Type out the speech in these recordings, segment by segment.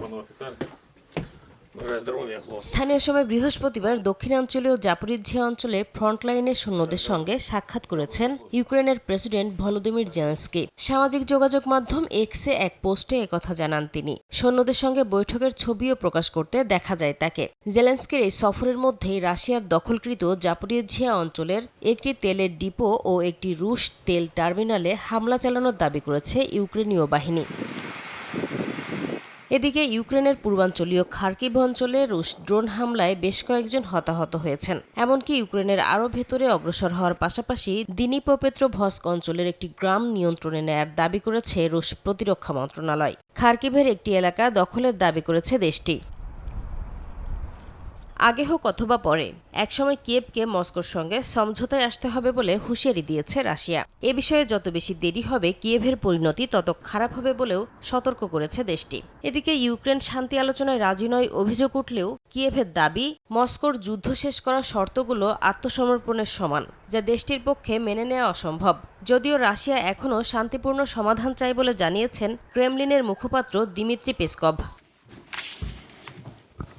Пане офіцер. Бажаю здоров'я, хлопці. স্থানীয় সময় বৃহস্পতিবার দক্ষিণাঞ্চলীয় জাপরিঝিয়া অঞ্চলে ফ্রন্টলাইনের সৈন্যদের সঙ্গে সাক্ষাৎ করেছেন ইউক্রেনের প্রেসিডেন্ট ভলোদিমির জেলেন্সকি সামাজিক যোগাযোগ মাধ্যম এক্সে এক পোস্টে একথা জানান তিনি সৈন্যদের সঙ্গে বৈঠকের ছবিও প্রকাশ করতে দেখা যায় তাকে জেলেন্সকির এই সফরের মধ্যেই রাশিয়ার দখলকৃত জাপরিঝিয়া অঞ্চলের একটি তেলের ডিপো ও একটি রুশ তেল টার্মিনালে হামলা চালানোর দাবি করেছে ইউক্রেনীয় বাহিনী এদিকে ইউক্রেনের পূর্বাঞ্চলীয় খার্কিভ অঞ্চলে রুশ ড্রোন হামলায় বেশ কয়েকজন হতাহত হয়েছেন। এমনকি ইউক্রেনের আরও ভেতরে অগ্রসর হওয়ার পাশাপাশি দিনীপপেত্র ভস্ক অঞ্চলের একটি গ্রাম নিয়ন্ত্রণে নেয়ার দাবি করেছে রুশ প্রতিরক্ষা মন্ত্রণালয়। খার্কিভের একটি এলাকা দখলের দাবি করেছে দেশটি। আগে হোক অথবা পরে। একসময় কিয়েভকে মস্কোর সঙ্গে সমঝোতায় আসতে হবে বলে হুঁশিয়ারি দিয়েছে রাশিয়া। এ বিষয়ে যত বেশি দেরি হবে, কিয়েভের পরিণতি তত খারাপ হবে বলেও সতর্ক করেছে দেশটি। এদিকে ইউক্রেন শান্তি আলোচনায় রাজি নয় অভিযোগ উঠলেও কিয়েভের দাবি, মস্কোর যুদ্ধ শেষ করার শর্তগুলো আত্মসমর্পণের সমান, যা দেশটির পক্ষে মেনে নেওয়া অসম্ভব। যদিও রাশিয়া এখনও শান্তিপূর্ণ সমাধান চায় বলে জানিয়েছেন ক্রেমলিনের মুখপাত্র দিমিত্রি পেসকভ।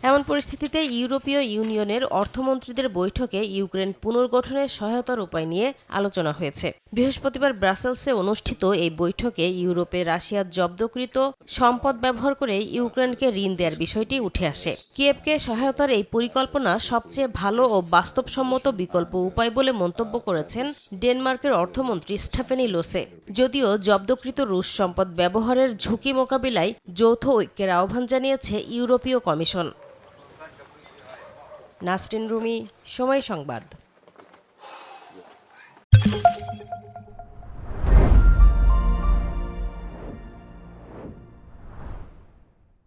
এমন পরিস্থিতিতে ইউরোপীয় ইউনিয়নের অর্থমন্ত্রীদের বৈঠকে ইউক্রেন পুনর্গঠনের সহায়তার উপায় নিয়ে আলোচনা হয়েছে। বৃহস্পতিবার ব্রাসেলসে অনুষ্ঠিত এই বৈঠকে ইউরোপে রাশিয়ার জব্দকৃত সম্পদ ব্যবহার করে ইউক্রেনকে ঋণ দেওয়ার বিষয়টি উঠে আসে। কিয়েভকে সহায়তার এই পরিকল্পনা সবচেয়ে ভালো ও বাস্তবসম্মত বিকল্প উপায় বলে মন্তব্য করেছেন ডেনমার্কের অর্থমন্ত্রী স্টাফেনি লোসে। যদিও জব্দকৃত রুশ সম্পদ ব্যবহারের ঝুঁকি মোকাবিলায় যৌথ ঐক্যের আহ্বান জানিয়েছে ইউরোপীয় কমিশন। নাসরিন রুমি সময় সংবাদ।